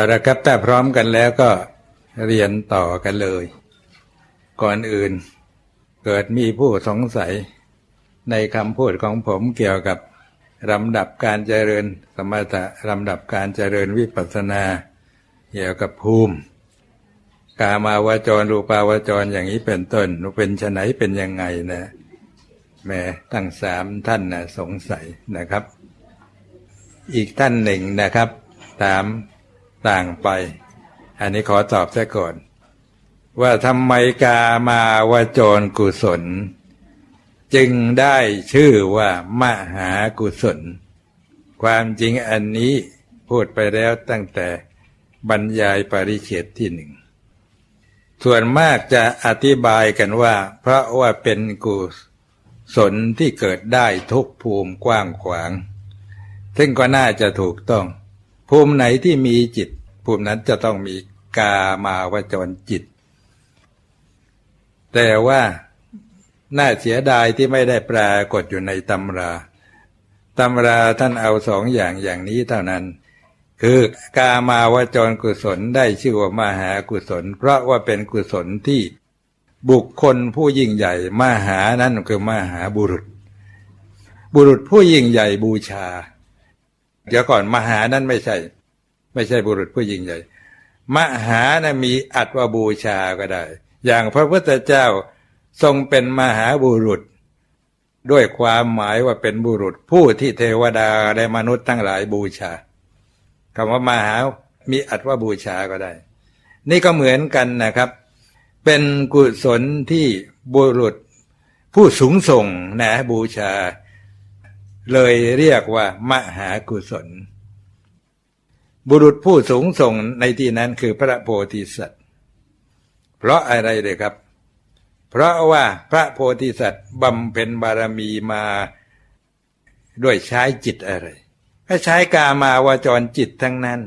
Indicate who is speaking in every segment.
Speaker 1: เอาละครับถ้าพร้อมกันแล้วก็เรียนต่อกันเลย ก่อนอื่น เกิดมีผู้สงสัยในคำพูดของผมเกี่ยวกับลำดับการเจริญสมถะลำดับการเจริญวิปัสสนาเกี่ยวกับภูมิ กามาวาจรรูปาวาจรอย่างนี้เป็นต้นเป็นชไหนเป็นยังไงนะแหม่ตั้งสามท่านนะสงสัยนะครับ อีกท่านหนึ่งนะครับถาม ต่างไป อันนี้ขอตอบซะก่อน ว่าทำไมกามาวาจรกุศล จึงได้ชื่อว่ามหากุศล ความจริงอันนี้พูดไปแล้วตั้งแต่บรรยายปริเฉดที่หนึ่งส่วนมากจะอธิบายกันว่า เพราะว่าเป็นกุศลที่เกิดได้ทุกภูมิกว้างขวาง ซึ่งก็น่าจะถูกต้อง ภูมิไหนที่มีจิต ภูมินั้นจะต้องมีกามาวจรจิต แต่ว่าน่าเสียดายที่ไม่ได้ปรากฏอยู่ในตำราตำราท่านเอาสองอย่างอย่างนี้เท่านั้น คือกามาวจรกุศลได้ชื่อว่ามหากุศล เพราะว่าเป็นกุศลที่บุคคลผู้ยิ่งใหญ่มหานั่นคือมหาบุรุษ บุรุษผู้ยิ่งใหญ่บูชา เดี๋ยวก่อนมหานั้นไม่ใช่ ไม่ใช่บุรุษผู้ยิ่งใหญ่ มหานะมีอัตว่าบูชาก็ได้ อย่างพระพุทธเจ้าทรงเป็นมหาบุรุษ ด้วยความหมายว่าเป็นบุรุษ ผู้ที่เทวดาและมนุษย์ทั้งหลายบูชาคำว่ามหามีอัตว่าบูชาก็ได้ นี่ก็เหมือนกันนะครับ เป็นกุศลที่บุรุษผู้สูงส่งนะบูชา เลยเรียกว่ามหากุศล บุรุษผู้สูงส่งในที่นั้นคือพระโพธิสัตว์ เพราะอะไรเลยครับ เพราะว่าพระโพธิสัตว์บำเพ็ญบารมีมาด้วยใช้จิตอะไรก็ใช้กามาวาจรจิตทั้งนั้น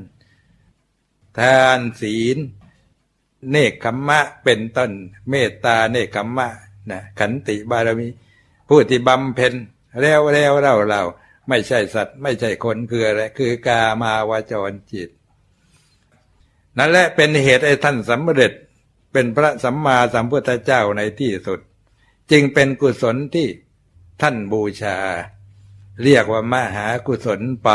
Speaker 1: ทานศีล เนคขมมะเป็นต้นเมตตาเนคขมมะนะขันติบารมี ผู้ที่บำเพ็ญ แล้วแล้วเล่าเราไม่ใช่สัตว์ไม่ใช่คนคืออะไรคือกามาวาจรจิต นั่นแหละเป็นเหตุให้ท่านสำเร็จเป็นพระสัมมาสัมพุทธเจ้าในที่สุด จึงเป็นกุศลที่ท่านบูชา เรียกว่ามหากุศลไป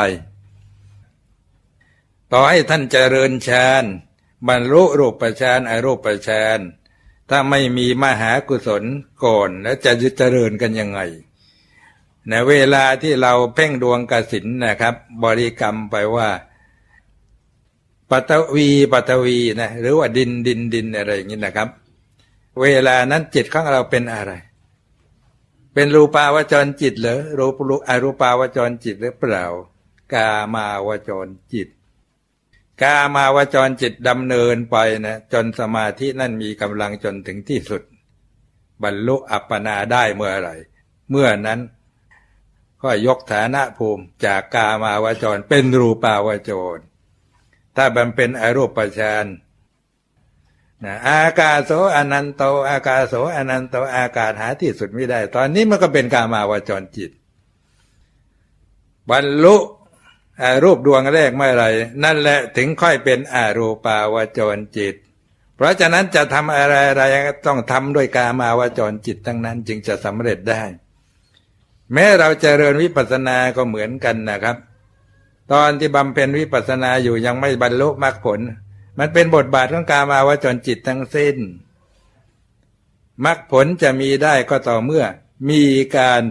Speaker 1: ต่อให้ท่านเจริญฌานบรรลุรูปฌานอรูปฌานถ้าไม่มีมหากุศลก่อนแล้วจะเจริญกันยังไง ในเวลาที่เราเพ่งดวงกสินนะครับ บริกรรมไปว่าปัตวีปัตวีนะหรือว่าดินดินดินอะไรอย่างนี้นะครับ เวลานั้นจิตของเราเป็นอะไร เป็นรูปาวจรจิตเหรอรูปรูอรูปาวจรจิตหรือเปล่ากามาวจรจิต กามาวจรจิตดำเนินไปนะจนสมาธินั่นมีกำลังจนถึงที่สุด บรรลุอัปปนาได้เมื่อไหร่ เมื่อนั้น ก็ยกฐานะภูมิจากกามาวจร เป็นรูปาวจร ถ้าบันเป็นอรูปฌานนะอากาโสอนันโต อากาโสอนันโตอากาศหาที่สุดไม่ได้ ตอนนี้มันก็เป็นกามาวจรจิต บรรลุอารูปดวงแรกเมื่อไรนั่นแหละถึงค่อยเป็นอารูปาวจรจิต เพราะฉะนั้นจะทำอะไรอะไรต้องทำด้วยกามาวจรจิตทั้งนั้นจึงจะสำเร็จได้ แม้เราจเจริญวิปัสสนาก็เหมือนกันนะครับ ตอนที่บำเพ็ญวิปัสสนาอยู่ยังไม่บรรลุมรรคผล มันเป็นบทบาทของการมาวจรจิตทั้งสิ้นมรรคผลจะมีได้ก็ต่อเมื่อมีการ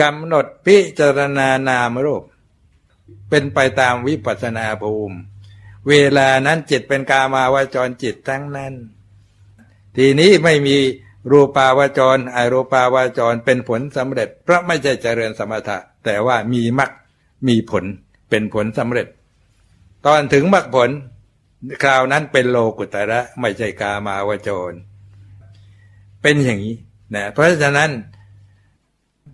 Speaker 1: กำหนดพิจารณานามรูป เป็นไปตามวิปัสสนาภูมิ เวลานั้นจิตเป็นกามาวจรจิตทั้งนั้น ทีนี้ไม่มี รูปาวจรอรูปาวจรเป็นผลสำเร็จ เพราะไม่ใช่เจริญสมถะ แต่ว่ามีมรรคมีผลเป็นผลสำเร็จ ตอนถึงมรรคผลคราวนั้นเป็นโลกุตระไม่ใช่กามาวจร เป็นอย่างนี้นะเพราะฉะนั้น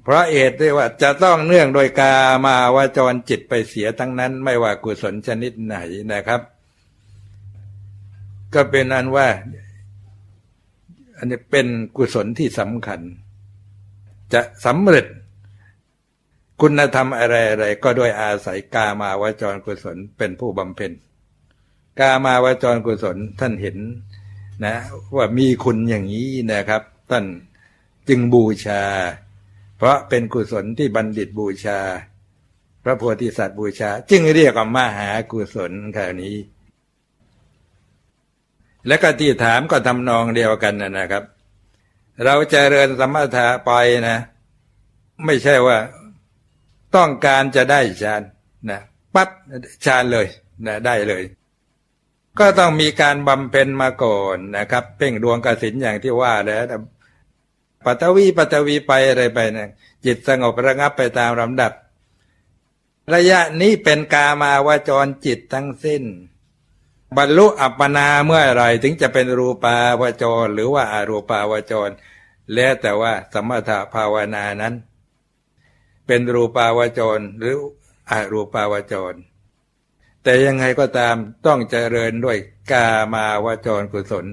Speaker 1: เพราะเหตุด้วยว่าจะต้องเนื่องโดยกามาวจรจิตไปเสียทั้งนั้น ไม่ว่ากุศลชนิดไหนนะครับ ก็เป็นอันว่า อันนี้เป็นกุศลที่สำคัญ จะสำเร็จ คุณธรรมอะไรอะไรก็โดยอาศัยกามาวจรกุศลเป็นผู้บำเพ็ญกามาวจรกุศลท่านเห็นนะว่ามีคุณอย่างนี้นะครับ ท่านจึงบูชา เพราะเป็นกุศลที่บัณฑิตบูชา พระโพธิสัตว์บูชา จึงเรียกว่ามหากุศลคราวนี้ และก็ที่ถามก็ทำนองเดียวกันนะนะครับ เราจเจริญสมถะไปนะ ไม่ใช่ว่าต้องการจะได้ฌานนะปั๊บฌานเลยนะได้เลย ก็ต้องมีการบำเพ็ญมาก่อนนะครับ เพ่งดวงกสินอย่างที่ว่าแล้วปัตวีปัตวีไปอะไรไปนะจิตสงบระงับไปตามลำดับ ระยะนี้เป็นกามาวาจรจิตทั้งสิ้น บรรลุอัปปนาเมื่อไรถึงจะเป็นรูปาวจร หรือว่าอารูปาวจร แล้วแต่ว่าสมถภาวนานั้น เป็นรูปาวจรหรืออารูปาวจร แต่ยังไงก็ตามต้องเจริญด้วยกามาวจรกุศล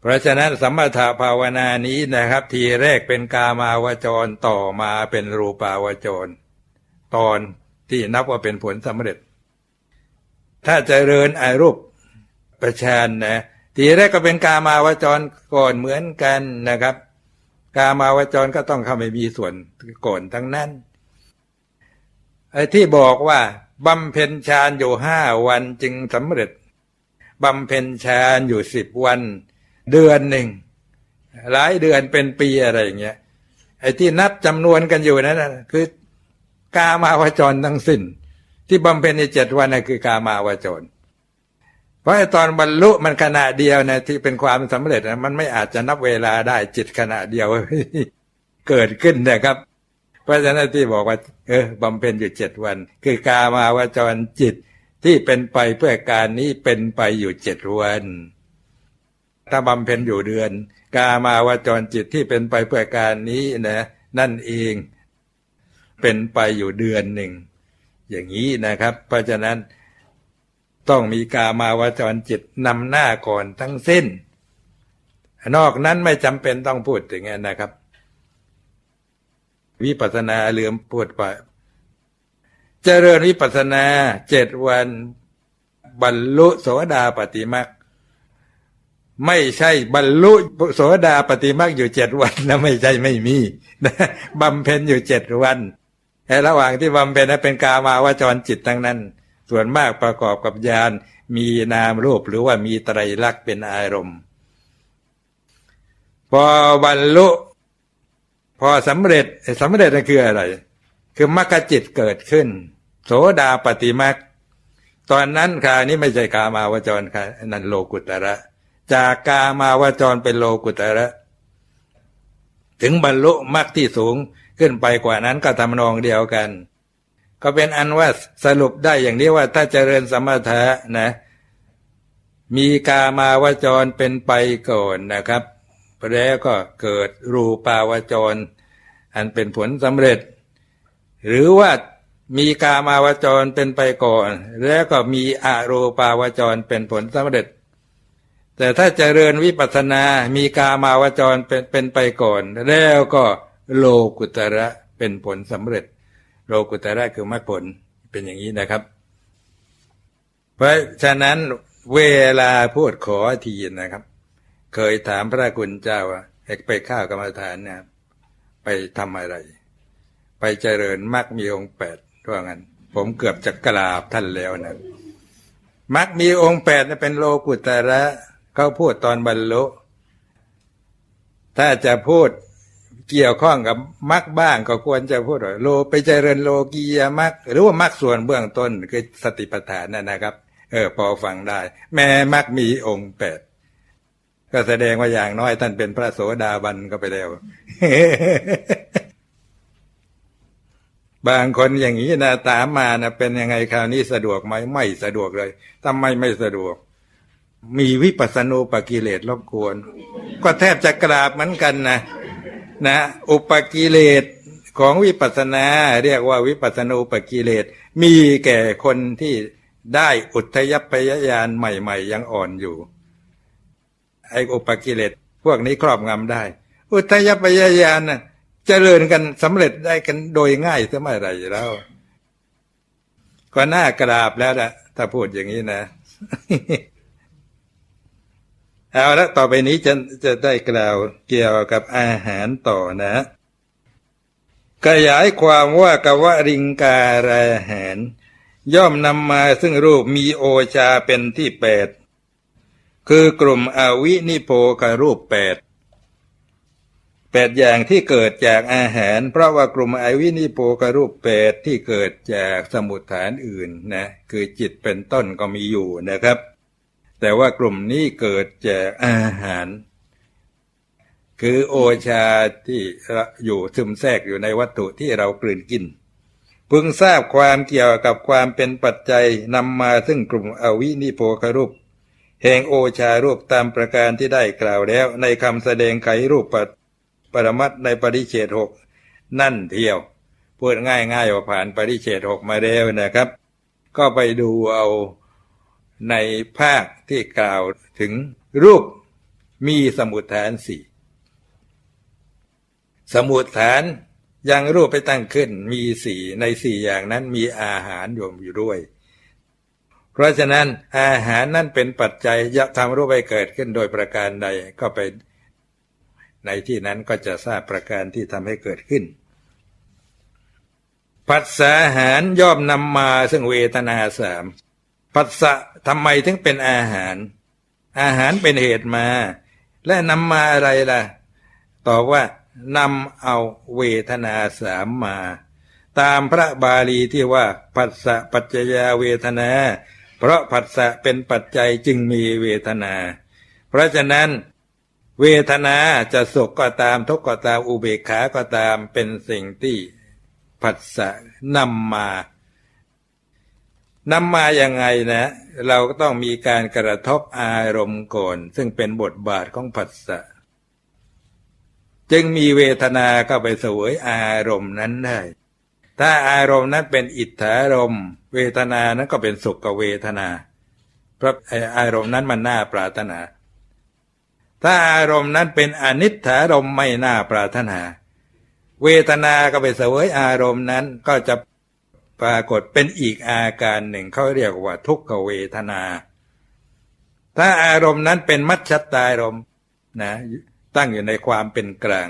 Speaker 1: เพราะฉะนั้นสมถภาวนานี้นะครับ ทีแรกเป็นกามาวจรต่อมาเป็นรูปาวจร ตอนที่นับว่าเป็นผลสำเร็จ ถ้าเจริญอารูปประชานนะทีแรกก็เป็นกามาวจรก่อนเหมือนกันนะครับ กามาวจรก็ต้องเข้าไปมีส่วนก่อนทั้งนั้นไอ้ที่บอกว่าบำเพ็ญฌานอยู่ห้าวันจึงสำเร็จบำเพ็ญฌานอยู่สิบวัน เดือนหนึ่งหลายเดือนเป็นปีอะไรอย่างเงี้ยไอ้ที่นับจำนวนกันอยู่นั้นนะคือกามาวจรทั้งสิ้น ที่บำเพ็ญในเจ็ดวันน่ะคือกามาวจร เพราะตอนบรรลุมันขณะเดียวนะที่เป็นความสำเร็จนะมันไม่อาจจะนับเวลาได้จิตขณะเดียวเกิดขึ้นนะครับ เพราะฉะนั้นที่บอกว่า เออบำเพ็ญอยู่เจ็ดวัน คือกามาวจรจิตที่เป็นไปเพื่อการนี้เป็นไปอยู่เจ็ดวันถ้าบำเพ็ญอยู่เดือน กามาวจรจิตที่เป็นไปเพื่อการนี้นะ นั่นเอง เป็นไปอยู่เดือนหนึ่ง อย่างนี้นะครับ เพราะฉะนั้นต้องมีกามาวจรจิตนำหน้าก่อนทั้งสิ้น นอกนั้นไม่จำเป็นต้องพูดถึงนะครับ วิปัสนาเลืมพูดไปเจริญวิปัสสนาเจ็ดวันบรรลุโสดาปฏิมักไม่ใช่บรรลุโสดาปฏิมักอยู่เจ็ดวันนะไม่ใช่ไม่มีนะบำเพ็ญอยู่เจ็ดวัน ในระหว่างที่บำเพ็ญนะเป็นกามาวจรจิตทั้งนั้น ส่วนมากประกอบกับญาณมีนามรูปหรือว่ามีไตรลักษณ์เป็นอารมณ์ พอบรรลุ พอสำเร็จสำเร็จนั่นคืออะไร คือมรรคจิตเกิดขึ้น โสดาปฏิมรรคตอนนั้นค่ะนี่ไม่ใช่กามาวจรค่ะนั่นโลกุตระ จากกามาวจรเป็นโลกุตระ ถึงบรรลุมรรคที่สูง ขึ้นไปกว่านั้นก็ทำนองเดียวกัน ก็เป็นอันว่าสรุปได้อย่างนี้ว่าถ้าเจริญสมถะนะ มีกามาวจรเป็นไปก่อนนะครับแล้วก็เกิดรูปาวจร อันเป็นผลสำเร็จ หรือว่ามีกามาวจรเป็นไปก่อน แล้วก็มีอรูปาวจรเป็นผลสำเร็จ แต่ถ้าเจริญวิปัสสนา มีกามาวจรเป็นเป็นไปก่อน แล้วก็ โลกุตระเป็นผลสำเร็จ โลกุตระคือมรรคผลเป็นอย่างนี้นะครับ เพราะฉะนั้นเวลาพูดขอทีนะครับ เคยถามพระคุณเจ้าว่าไปข้าวกรรมฐานเนี่ยไปทำอะไร ไปเจริญมรรคมีองค์แปดว่างั้น ผมเกือบจะกราบท่านแล้วนะมรรคมีองค์แปดเป็นโลกุตระเขาพูดตอนบรรลุถ้าจะพูด เกี่ยวข้องกับมรรคบ้างก็ควรจะพูดว่าโลไปเจริญโลกียมรรคหรือว่ามรรคส่วนเบื้องต้นคือสติปัฏฐานนั่นนะครับ เออ พอฟังได้ แม้มรรคมีองค์แปดก็แสดงว่าอย่างน้อยท่านเป็นพระโสดาบันก็ไปแล้ว บางคนอย่างนี้นะตามมานะเป็นยังไงคราวนี้สะดวกไหมไม่สะดวกเลยทำไมไม่สะดวก มีวิปัสสนูปกิเลสรบกวน ก็แทบจะกราบเหมือนกันนะ นะอุปกิเลสของวิปัสสนา เรียกว่าวิปัสสนูปกิเลสมีแก่คนที่ได้อุทยพยญาณใหม่ ๆ ยังอ่อนอยู่ไอ้อุปกิเลสพวกนี้ครอบงำได้ อุทยพยญาณนะเจริญกันสำเร็จได้กันโดยง่ายสมัยไรแล้วก็น่ากราบแล้วนะถ้าพูดอย่างนี้นะ เอาละต่อไปนี้จะจะได้กล่าวเกี่ยวกับอาหารต่อนะ ขยายความว่ากวริงการอาหาร ย่อมนำมาซึ่งรูปมีโอชาเป็นที่แปดคือกลุ่มอวินิโพครูปแปดแปดอย่างที่เกิดจากอาหาร เพราะว่ากลุ่มอวินิโพครูปแปดที่เกิดจากสมุทฐานอื่นนะคือจิตเป็นต้นก็มีอยู่นะครับ แต่ว่ากลุ่มนี้เกิดจากอาหาร คือโอชาที่อยู่ซึมแทรกอยู่ในวัตถุที่เรากลืนกินพึงทราบความเกี่ยวกับความเป็นปัจจัยนำมาซึ่งกลุ่มอวินิโพครูป แห่งโอชารูปตามประการที่ได้กล่าวแล้ว ในคำแสดงไขรูปปปรมัตในปริเฉดหกนั่นเที่ยวพูดง่ายๆว่าผ่านปริเฉดหกมาแล้วนะครับ ก็ไปดูเอา ในภาคที่กล่าวถึงรูปมีสมุทฐานสี่สมุทฐานยังรูปไปตั้งขึ้นมีสี่ในสี่อย่างนั้นมีอาหารรวมอยู่ด้วย เพราะฉะนั้นอาหารนั่นเป็นปัจจัยจะทำรูปให้เกิดขึ้นโดยประการใดก็ไปในที่นั้นก็จะทราบประการที่ทำให้เกิดขึ้นผัสสะอาหารย่อมนำมาซึ่งเวทนาสาม ผัสสะทำไมถึงเป็นอาหาร อาหารเป็นเหตุมา และนำมาอะไรล่ะ ตอบว่านำเอาเวทนาสามมา ตามพระบาลีที่ว่าผัสสะปัจจยาเวทนา เพราะผัสสะเป็นปัจจัยจึงมีเวทนา เพราะฉะนั้น เวทนาจะสุขก็ตามทุกข์ก็ตามอุเบกขาก็ตามเป็นสิ่งที่ผัสสะนำมา นำมาอย่างไงนะ เราก็ต้องมีการกระทบอารมณ์ก่อน ซึ่งเป็นบทบาทของผัสสะจึงมีเวทนาเข้าไปเสวยอารมณ์นั้นได้ ถ้าอารมณ์นั้นเป็นอิทธารมณ์ เวทนานั้นก็เป็นสุขเวทนา เพราะไอ้อารมณ์นั้นมันน่าปรารถนา ถ้าอารมณ์นั้นเป็นอนิจฐารมณ์ไม่น่าปรารถนา เวทนาก็ไปเสวยอารมณ์นั้นก็จะ ปรากฏเป็นอีกอาการหนึ่งเขาเรียกว่าทุกขเวทนา ถ้าอารมณ์นั้นเป็นมัจฉตารมนะตั้งอยู่ในความเป็นกลาง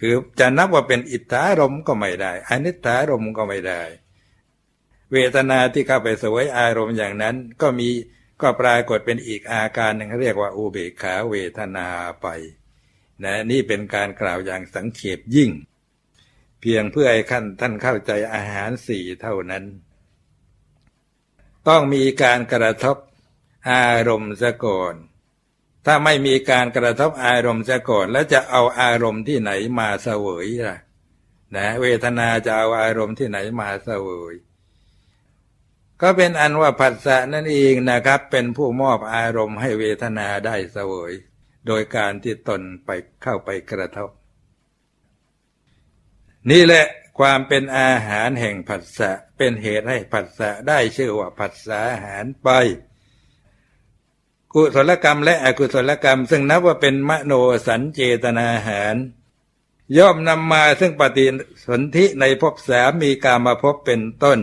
Speaker 1: คือจะนับว่าเป็นอิทธารมก็ไม่ได้อนิจฐารมก็ไม่ได้ เวทนาที่เข้าไปเสวยอารมณ์อย่างนั้นก็มีก็ปรากฏเป็นอีกอาการหนึ่งเรียกว่าอุเบกขาเวทนาไปนะนี่เป็นการกล่าวอย่างสังเขปยิ่ง พียงเพื่อให้ขั้นท่านเข้าใจอาหารสี่เท่านั้น ต้องมีการกระทบอารมณ์ซะก่อน ถ้าไม่มีการกระทบอารมณ์ซะก่อน แล้วจะเอาอารมณ์ที่ไหนมาเสวยล่ะนะเวทนาจะเอาอารมณ์ที่ไหนมาเสวย ก็เป็นอันว่าผัสสะนั่นเองนะครับ เป็นผู้มอบอารมณ์ให้เวทนาได้เสวย โดยการที่ตนไปเข้าไปกระทบ นี่แหละความเป็นอาหารแห่งผัสสะเป็นเหตุให้ผัสสะได้ชื่อว่าผัสสะอาหารไป กุศลกรรมและอกุศลกรรม ซึ่งนับว่าเป็นมโนสัญเจตนาอาหาร ย่อมนำมาซึ่งปฏิสนธิในภพสามมีการมาภพเป็นต้น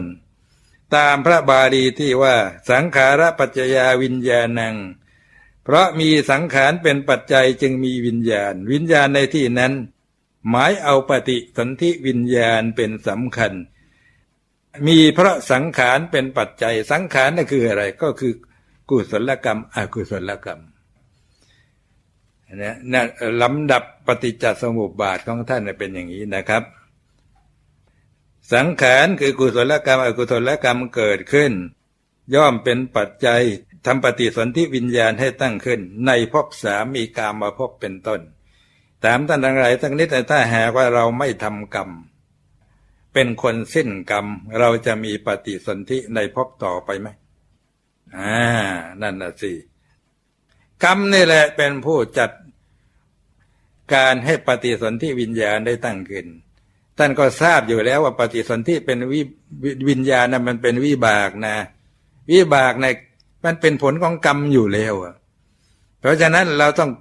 Speaker 1: ตามพระบาลีที่ว่าสังขารปัจจยาวิญญาณัง เพราะมีสังขารเป็นปัจจัยจึงมีวิญญาณ วิญญาณในที่นั้น หมายเอาปฏิสนธิวิญญาณเป็นสำคัญ มีพระสังขารเป็นปัจจัยสังขารนั่นคืออะไรก็คือกุศลกรรมอกุศลกรรมนะนะลำดับปฏิจจสมุปบาทของท่านเป็นอย่างนี้นะครับ สังขารคือกุศลกรรม อกุศลกรรมเกิดขึ้น ย่อมเป็นปัจจัยทำปฏิสนธิวิญญาณให้ตั้งขึ้น ในภพสามมีกามมาภพเป็นต้น ตามท่านทั้งหลายทั้งนิดถ้าหากว่าเราไม่ทำกรรม เป็นคนสิ้นกรรม เราจะมีปฏิสนธิในภพต่อไปไหมอ่านั่นน่ะสิกรรมนี่แหละเป็นผู้จัดการให้ปฏิสนธิวิญญาณได้ตั้งขึ้น ท่านก็ทราบอยู่แล้วว่าปฏิสนธิเป็นวิวิญญาณนะมันเป็นวิบากนะ วิบากในมันเป็นผลของกรรมอยู่แล้วอะเพราะฉะนั้นเราต้อง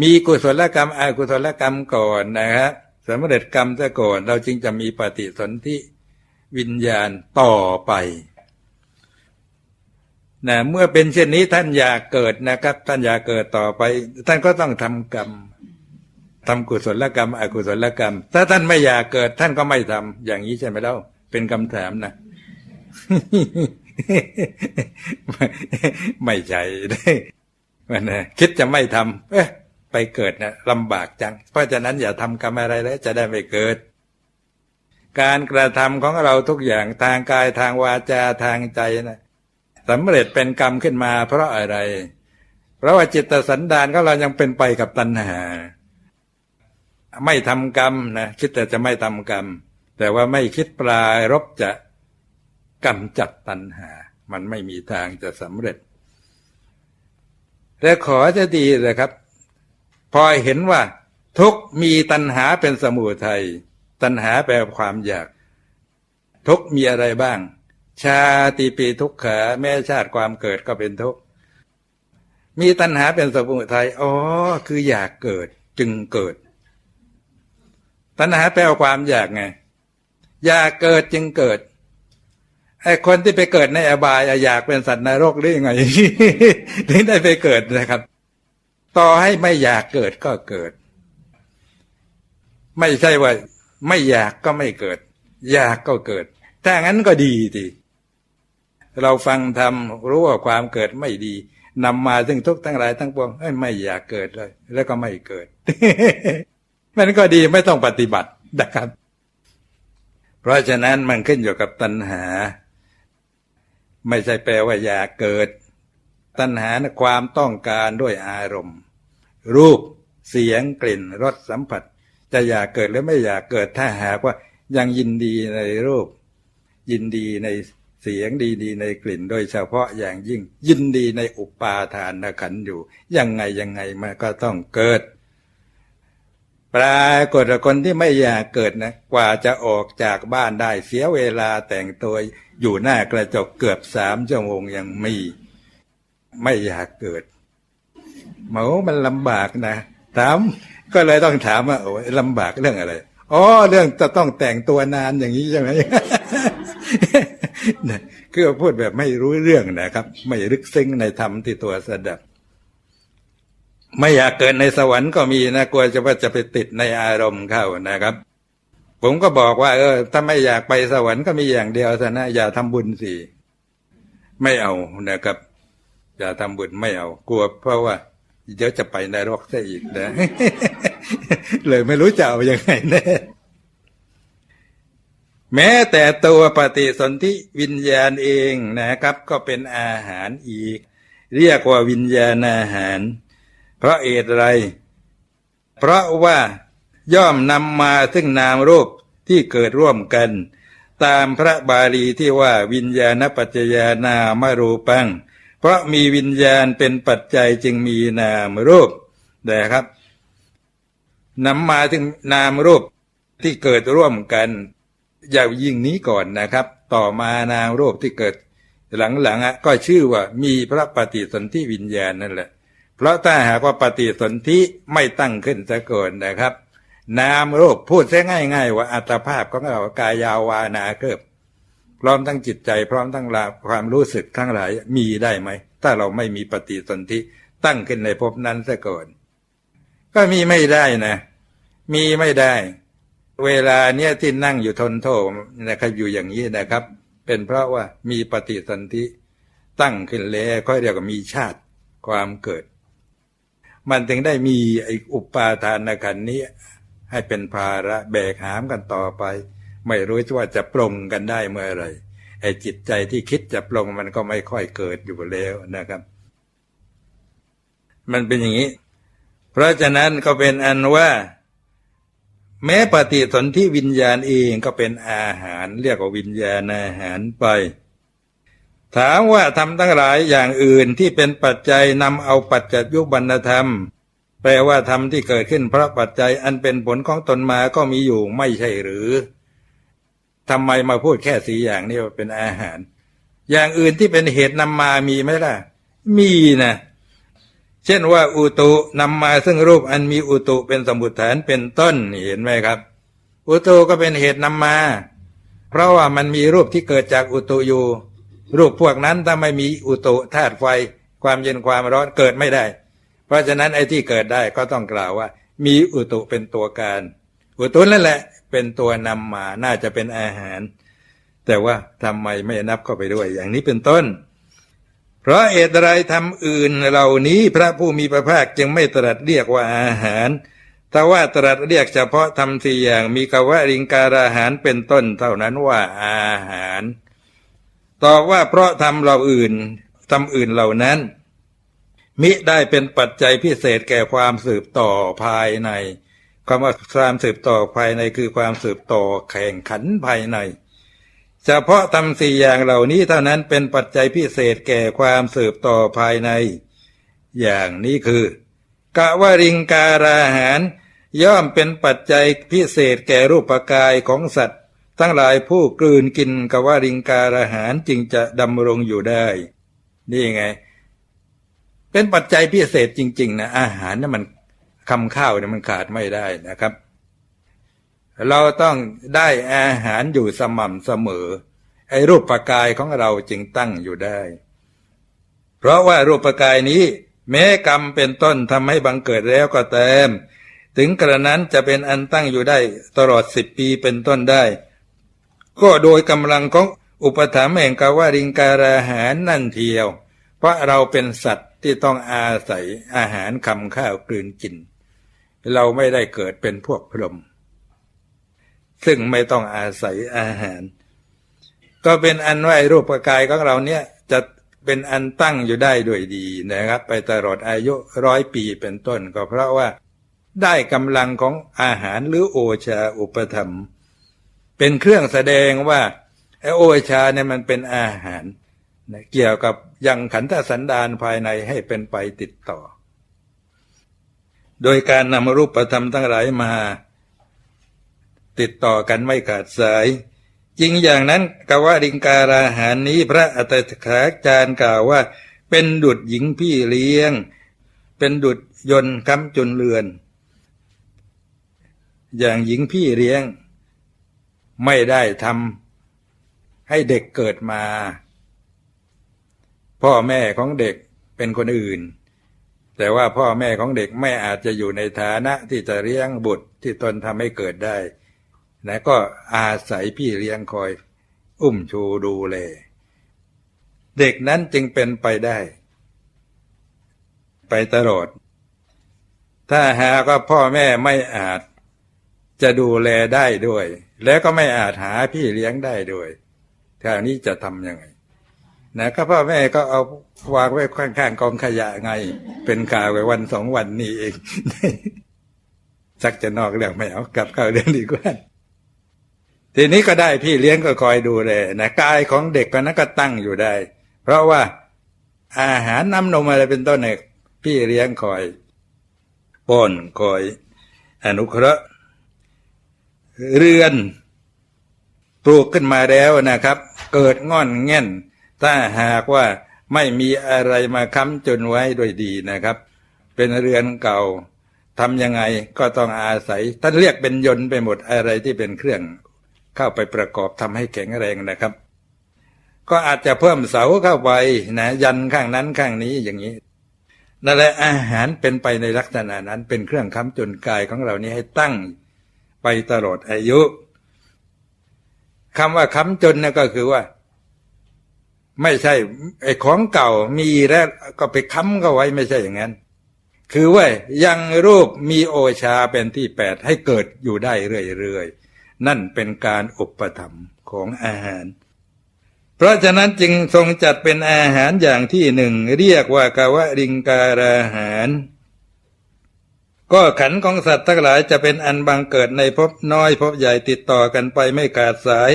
Speaker 1: มีกุศลกรรมอกุศลกรรมก่อนนะครับสำเร็จกรรมซะก่อน เราจึงจะมีปฏิสนธิวิญญาณต่อไปนะเมื่อเป็นเช่นนี้ท่านอยากเกิดนะครับ ท่านอยากเกิดต่อไป ท่านก็ต้องทำกรรมทำกุศลกรรม อกุศลกรรม ถ้าท่านไม่อยากเกิด ท่านก็ไม่ทำอย่างนี้ใช่ไหมเล่าเป็นคำถามนะไม่ไม่ใช่มันนะคิดจะไม่ทำเอ๊ะ ไปเกิดนะลำบากจัง เพราะฉะนั้นอย่าทำกรรมอะไรแล้วจะได้ไม่เกิด การกระทำของเราทุกอย่างทางกายทางวาจาทางใจนะสำเร็จเป็นกรรมขึ้นมา เพราะอะไร เพราะว่าจิตสันดานของเรายังเป็นไปกับตัณหา ไม่ทำกรรมนะคิดแต่จะไม่ทำกรรม แต่ว่าไม่คิดปลายรบจะกำจัดตัณหา มันไม่มีทางจะสำเร็จแต่ขอจะดีเลยครับ พอเห็นว่า ทุกมีตัณหาเป็นสมุทัยตัณหาแปลความอยาก ทุกมีอะไรบ้าง ชาติปีทุกขาแม่ชาติความเกิดก็เป็นทุกมีตัณหาเป็นสมุทัยอ๋อคืออยากเกิดจึงเกิด ตัณหาแปลความอยากไง อยากเกิดจึงเกิดไอ้คนที่ไปเกิดในอบายอยากเป็นสัตว์นรกหรือยังไงถึงได้ไปเกิดนะครับ ต่อให้ไม่อยากเกิดก็เกิด ไม่ใช่ว่า ไม่อยากก็ไม่เกิด อยากก็เกิด ถ้างั้นก็ดีทีเราฟังทำรู้ว่าความเกิดไม่ดีนำมาซึ่งทุกทั้งหลายทั้งปวงไม่อยากเกิดเลย แล้วก็ไม่เกิดมันก็ดีไม่ต้องปฏิบัตินะครับ เพราะฉะนั้นมันขึ้นอยู่กับตัณหา ไม่ใช่แปลว่าอยากเกิด ตัณหาความต้องการด้วยอารมณ์ รูปเสียงกลิ่นรสสัมผัส จะอยากเกิดหรือไม่อยากเกิดถ้าหากว่ายังยินดีในรูป ยินดีในเสียงดีดีในกลิ่น โดยเฉพาะอย่างยิ่ง ยินดีในอุปาทานขันอยู่ ยังไงยังไงมันก็ต้องเกิด ปรากฏคนที่ไม่อยากเกิดนะ กว่าจะออกจากบ้านได้เสียเวลาแต่งตัวอยู่หน้ากระจกเกือบสามชั่วโมงยังมี ไม่อยากเกิดเหมามันลำบากนะถามก็เลยต้องถามว่าโอ้ยลำบากเรื่องอะไรอ๋อเรื่องจะต้องแต่งตัวนานอย่างนี้ใช่ไหมคือพูดแบบไม่รู้เรื่องนะครับ ไม่ลึกซึ้งในธรรมที่ตัวสดับ ไม่อยากเกิดในสวรรค์ก็มีนะกลัวจะว่าจะไปติดในอารมณ์เข้านะครับ ผมก็บอกว่า เออ ถ้าไม่อยากไปสวรรค์ก็มีอย่างเดียวนะอย่าทำบุญสิไม่เอานะครับ อย่าทำบุญไม่เอา กลัวเพราะว่าเดี๋ยวจะไปในรกซะอีกนะ เลยไม่รู้จะเอาอยัางไงแน่แม้แต่ตัวปฏิสนธิวิญญาณเองนะครับ ก็เป็นอาหารอีก เรียกว่าวิญญาณอาหาร เพราะเอตไร เพราะว่าย่อมนำมาซึ่งนามรูปที่เกิดร่วมกัน ตามพระบาลีที่ว่าวิญญาณปัจจยานามรูปัง เพราะมีวิญญาณเป็นปัจจัยจึงมีนามรูปนะครับนำมาถึงนามรูปที่เกิดร่วมกันอย่ายิ่งนี้ก่อนนะครับ ต่อมานามรูปที่เกิดหลังๆก็ชื่อว่ามีพระปฏิสนธิวิญญาณนั่นแหละ เพราะถ้าหากว่าปฏิสนธิไม่ตั้งขึ้นซะก่อนนะครับ นามรูปพูดซะง่าย ๆ ว่าอัตภาพของเรากายาวานาเกิบ ร้อมทั้งจิตใจ พร้อมทั้งลาความรู้สึกทั้งหลายมีได้ไหม ถ้าเราไม่มีปฏิสนธิตั้งขึ้นในภพนั้นซะก่อน ก็มีไม่ได้นะ มีไม่ได้ เวลาเนี้ยที่นั่งอยู่ทนโทนะครับอยู่อย่างนี้นะครับ เป็นเพราะว่ามีปฏิสนธิตั้งขึ้นแล้วก็เรียกว่ามีชาติความเกิด มันถึงได้มีไอ้อุปาทานขันนี้ ให้เป็นภาระแบกหามกันต่อไป ไม่รู้ว่าจะปรงกันได้เมื่อไรไอ้จิตใจที่คิดจะปรงมันก็ไม่ค่อยเกิดอยู่แล้วนะครับ มันเป็นอย่างนี้ เพราะฉะนั้นก็เป็นอันว่า แม้ปฏิสนธิวิญญาณเองก็เป็นอาหาร เรียกว่าวิญญาณอาหารไป ถามว่าทำทั้งหลายอย่างอื่นที่เป็นปัจจัยนำเอาปัจจัยยุบรรธรรม แปลว่าธรรมที่เกิดขึ้นเพราะปัจจัยอันเป็นผลของตนมาก็มีอยู่ไม่ใช่หรือ ทำไมมาพูดแค่สีอย่างนี้ว่าเป็นอาหาร อย่างอื่นที่เป็นเหตุนำมามีไหมล่ะ มีนะเช่นว่าอุตุนำมาซึ่งรูปอันมีอุตุเป็นสมุทฐานเป็นต้นเห็นไหมครับ อุตุก็เป็นเหตุนำมา เพราะว่ามันมีรูปที่เกิดจากอุตุอยู่ รูปพวกนั้นถ้าไม่มีอุตุธาตุไฟ ความเย็นความร้อนเกิดไม่ได้ เพราะฉะนั้นไอ้ที่เกิดได้ก็ต้องกล่าวว่า มีอุตุเป็นตัวการ อุตุนั่นแหละ เป็นตัวนำมาน่าจะเป็นอาหาร แต่ว่าทำไมไม่นับเข้าไปด้วย อย่างนี้เป็นต้น เพราะเหตุไรทำอื่นเหล่านี้พระผู้มีพระภาคจึงไม่ตรัสเรียกว่าอาหารแต่ว่าตรัสเรียกเฉพาะทำสี่อย่างมีกวะริงการอาหารเป็นต้นเท่านั้นว่าอาหารตอบว่าเพราะทำเราอื่นทำอื่นเหล่านั้น มิได้เป็นปัจจัยพิเศษแก่ความสืบต่อภายใน คำว่าความสืบต่อภายในคือความสืบต่อแข่งขันภายใน เฉพาะทำสี่อย่างเหล่านี้เท่านั้นเป็นปัจจัยพิเศษแก่ความสืบต่อภายใน อย่างนี้คือกะวริงการาหาร ย่อมเป็นปัจจัยพิเศษแก่รูปกายของสัตว์ ทั้งหลายผู้กลืนกินกะวริงการาหารจึงจะดำรงอยู่ได้ นี่ไง เป็นปัจจัยพิเศษจริง ๆ นะอาหารนี่มัน คำข้าวเนี่ยมันขาดไม่ได้นะครับ เราต้องได้อาหารอยู่สม่ำเสมอ ไอ้รูปปกายของเราจึงตั้งอยู่ได้ เพราะว่ารูปกายนี้ แม้กรรมเป็นต้นทำให้บังเกิดแล้วก็เต็มถึงกระนั้นจะเป็นอันตั้งอยู่ได้ตลอดสิบปีเป็นต้นได้ ก็โดยกำลังของอุปถัมภ์แห่งกาวาริงการาหารนั่นเทียว เพราะเราเป็นสัตว์ที่ต้องอาศัยอาหารคำข้าวกลืนกิน เราไม่ได้เกิดเป็นพวกพรหมซึ่งไม่ต้องอาศัยอาหาร ก็เป็นอันว่ารูปกายของเราเนี่ยจะเป็นอันตั้งอยู่ได้ด้วยดีนะครับ ไปตลอดอายุร้อยปีเป็นต้นก็เพราะว่า ได้กำลังของอาหารหรือโอชาอุปธรรม เป็นเครื่องแสดงว่าไอโอชาเนี่ยมันเป็นอาหาร เกี่ยวกับยังขันธสันดานภายในให้เป็นไปติดต่อ โดยการนำรูปธรรมทั้งหลายมา ติดต่อกันไม่ขาดสาย จริงอย่างนั้นกวาริงการาหารนี้พระอัตถกาจารย์กล่าวว่า เป็นดุดหญิงพี่เลี้ยง เป็นดุดยนต์ค้ำจุนเรือน อย่างหญิงพี่เลี้ยง ไม่ได้ทำให้เด็กเกิดมา พ่อแม่ของเด็กเป็นคนอื่น แต่ว่าพ่อแม่ของเด็กไม่อาจจะอยู่ในฐานะที่จะเลี้ยงบุตรที่ตนทำให้เกิดได้นะก็อาศัยพี่เลี้ยงคอย อุ้มชูดูแลเด็กนั้นจึงเป็นไปได้ ไปตลอด ถ้าหากว่าพ่อแม่ไม่อาจจะดูแลได้ด้วย แล้วก็ไม่อาจหาพี่เลี้ยงได้ด้วยทางนี้จะทำยังไง นะก็พ่อแม่ก็เอาวางไว้ข้างๆกองขยะไง เป็นข่าวไว้วันสองวันนี้เองสักจะนอกเรื่องไม่เอากลับเข้าเรื่องดีกว่าทีนี้ก็ได้พี่เลี้ยงก็คอยดูแลยนะกายของเด็กก็นั้นก็ตั้งอยู่ได้ เพราะว่าอาหารน้ำนมอะไรเป็นต้นเนี่ยพี่เลี้ยงคอยป้อนคอย อนุเคราะห์เรือนปลูกขึ้นมาแล้วนะครับ เกิดงอนแง่น ถ้าหากว่าไม่มีอะไรมาค้ำจนไว้ด้วยดีนะครับ เป็นเรือนเก่าทำยังไงก็ต้องอาศัยท่านเรียกเป็นยนต์ไปหมดอะไรที่เป็นเครื่องเข้าไปประกอบทำให้แข็งแรงนะครับ ก็อาจจะเพิ่มเสาเข้าไปนะยันข้างนั้นข้างนี้อย่างนี้นั่นแหละอาหารเป็นไปในลักษณะนั้นเป็นเครื่องค้ำจนกายของเรานี้ให้ตั้งไปตลอดอายุคำว่าค้ำจนนะก็คือว่า ไม่ใช่ไอ้ของเก่ามีแล้วก็ไปค้ำก็ไว้ไม่ใช่อย่างนั้น คือว่ายังรูปมีโอชาเป็นที่แปดให้เกิดอยู่ได้เรื่อยๆ นั่นเป็นการอุปถัมของอาหาร เพราะฉะนั้นจึงทรงจัดเป็นอาหารอย่างที่หนึ่งเรียกว่ากาวริงการาหาร ก็ขันของสัตว์ทั้งหลายจะเป็นอันบังเกิดในภพน้อยภพใหญ่ติดต่อกันไปไม่ขาดสาย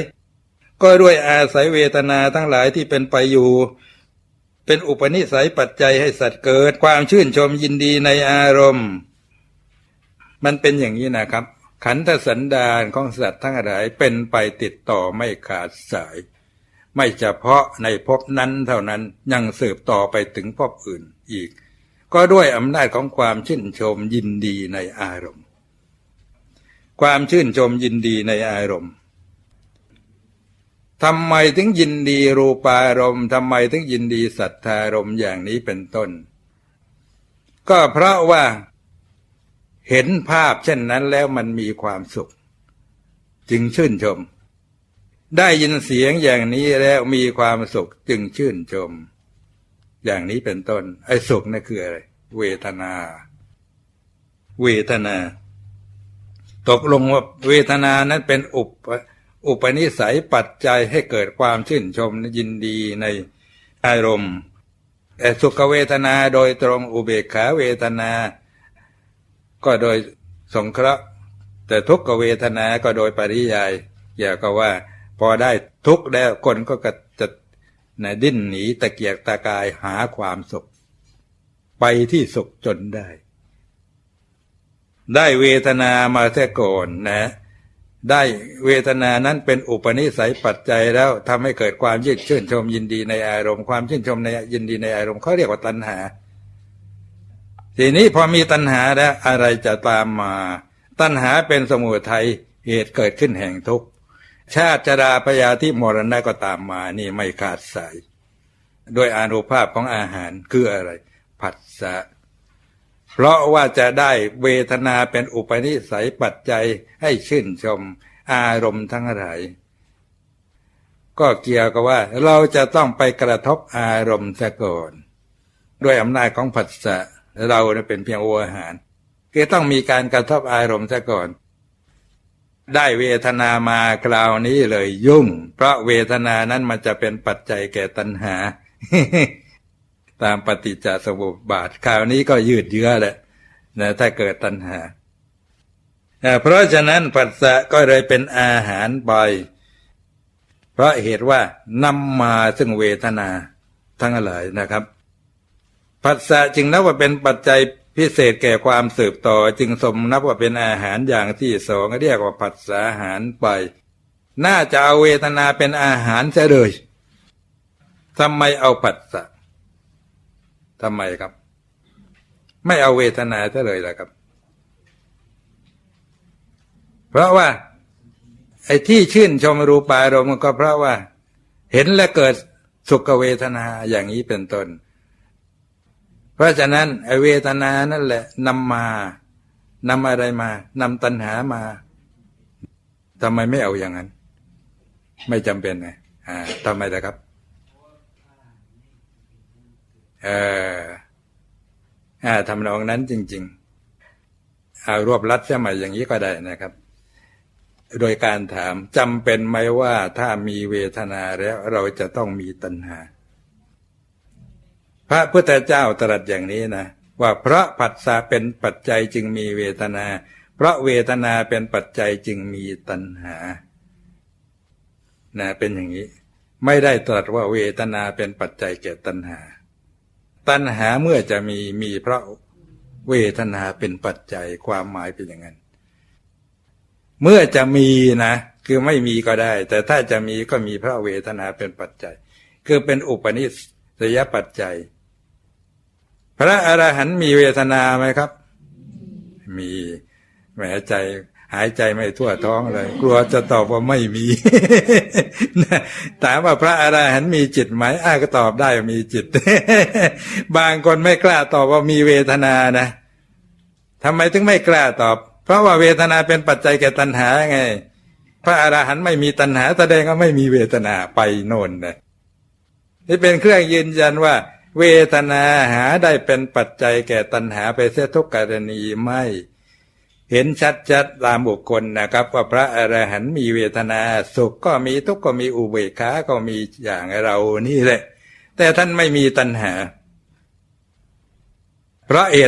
Speaker 1: ก็ด้วยอาศัยเวทนาทั้งหลายที่เป็นไปอยู่ เป็นอุปนิสัยปัจจัยให้สัตว์เกิด ความชื่นชมยินดีในอารมณ์ มันเป็นอย่างนี้นะครับ ขันธสันดานของสัตว์ทั้งหลายเป็นไปติดต่อไม่ขาดสาย ไม่เฉพาะในภพนั้นเท่านั้นยังสืบต่อไปถึงภพอื่นอีก ก็ด้วยอำนาจของความชื่นชมยินดีในอารมณ์ ความชื่นชมยินดีในอารมณ์ ทำไมถึงยินดีรูปารมณ์ทำไมถึงยินดีสัทธารมณ์อย่างนี้เป็นต้น ก็เพราะว่าเห็นภาพเช่นนั้นแล้วมันมีความสุข จึงชื่นชม ได้ยินเสียงอย่างนี้แล้วมีความสุขจึงชื่นชม อย่างนี้เป็นต้น ไอ้สุขนั่นคืออะไร เวทนา เวทนา ตกลงว่าเวทนานั้นเป็นอุป อุปนิสัยปัจจัยให้เกิดความชื่นชมยินดีในอารมณ์แต่สุขเวทนาโดยตรงอุเบกขาเวทนา ก็โดยสงเคราะห์ แต่ทุกขเวทนาก็โดยปริยายอย่าก็ว่า พอได้ทุกข์แล้วคนก็จะนะดิ้นหนีตะเกียกตะกายหาความสุข ไปที่สุขจนได้ ได้เวทนามาเสียก่อนนะ ได้เวทนานั้นเป็นอุปนิสัยปัจจัยแล้วทำให้เกิดความยืดชื่นชมยินดีในอารมณ์ความชื่นชมในยินดีในอารมณ์เขาเรียกว่าตัณหา ทีนี้พอมีตัณหาแล้วอะไรจะตามมา ตัณหาเป็นสมุทัยเหตุเกิดขึ้นแห่งทุกข์ชาติชราพยาธิมรณะก็ตามมานี่ไม่ขาดสาย โดยอานุภาพของอาหารคืออะไร ผัสสะ เพราะว่าจะได้เวทนาเป็นอุปนิสัยปัจจัยให้ชื่นชมอารมณ์ทั้งหลายก็เกี่ยวกับว่าเราจะต้องไปกระทบอารมณ์ซะก่อน ด้วยอำนาจของผัสสะเราเป็นเพียงโออาหารคือต้องมีการกระทบอารมณ์ซะก่อน ได้เวทนามาคราวนี้เลยยุ่ง เพราะเวทนานั้นมันจะเป็นปัจจัยแก่ตัณหา ตามปฏิจจสมุปบาทคราวนี้ก็ยืดเยื้อแหละนะถ้าเกิดตัณหา เพราะฉะนั้นปัสสะก็เลยเป็นอาหารไป เพราะเหตุว่านำมาซึ่งเวทนาทั้งหลายนะครับผัสสะจึงนับว่าเป็นปัจจัยพิเศษแก่ความสืบต่อ จึงสมนับว่าเป็นอาหารอย่างที่สองเรียกว่าผัสสะอาหารไป น่าจะเอาเวทนาเป็นอาหารเสียเลยทำไมเอาผัสสะ ทำไมครับ ไม่เอาเวทนาเสียเลยล่ะครับ เพราะว่า ไอ้ที่ชื่นชมรูปารมณ์ก็เพราะว่า เห็นและเกิดสุขเวทนาอย่างนี้เป็นต้น เพราะฉะนั้นไอ้เวทนานั่นแหละนำมานำอะไรมานำตัณหามาทำไมไม่เอาอย่างนั้น ไม่จำเป็นไงอ่าทำไมล่ะครับ เอออ่าทำนองนั้นจริง ๆ เอารวบรัดสมัยอย่างนี้ก็ได้นะครับ โดยการถามจำเป็นไหมว่าถ้ามีเวทนาแล้วเราจะต้องมีตัณหา พระพุทธเจ้าตรัสอย่างนี้นะว่าเพราะผัสสะเป็นปัจจัยจึงมีเวทนา เพราะเวทนาเป็นปัจจัยจึงมีตัณหานะเป็นอย่างนี้ ไม่ได้ตรัสว่าเวทนาเป็นปัจจัยแก่ตัณหา ตัณหาเมื่อจะมีมีเพราะเวทนาเป็นปัจจัยความหมายเป็นอย่างนั้น เมื่อจะมีนะ คือไม่มีก็ได้ แต่ถ้าจะมีก็มีเพราะเวทนาเป็นปัจจัย คือเป็นอุปนิสัยปัจจัย พระอรหันต์มีเวทนาไหมครับ มีแหมใจ หายใจไม่ทั่วท้องเลย กลัวจะตอบว่าไม่มีถามว่าพระอรหันต์มีจิตไหมอ้าก็ตอบได้มีจิต บางคนไม่กล้าตอบว่ามีเวทนานะทำไมถึงไม่กล้าตอบ เพราะว่าเวทนาเป็นปัจจัยแก่ตัณหาไง พระอรหันต์ไม่มีตัณหาแสดงว่าไม่มีเวทนาไปโน่นนะนี่เป็นเครื่องยืนยันว่า เวทนาหาได้เป็นปัจจัยแก่ตัณหาไปเสียทุกกรณีไม่ เห็นชัดๆตามบุคคลนะครับ ว่าพระอรหันต์มีเวทนา สุขก็มีทุกข์ก็มีอุเบกขาก็มีอย่างเรานี่แหละ แต่ท่านไม่มีตัณหา เพราะเหตุ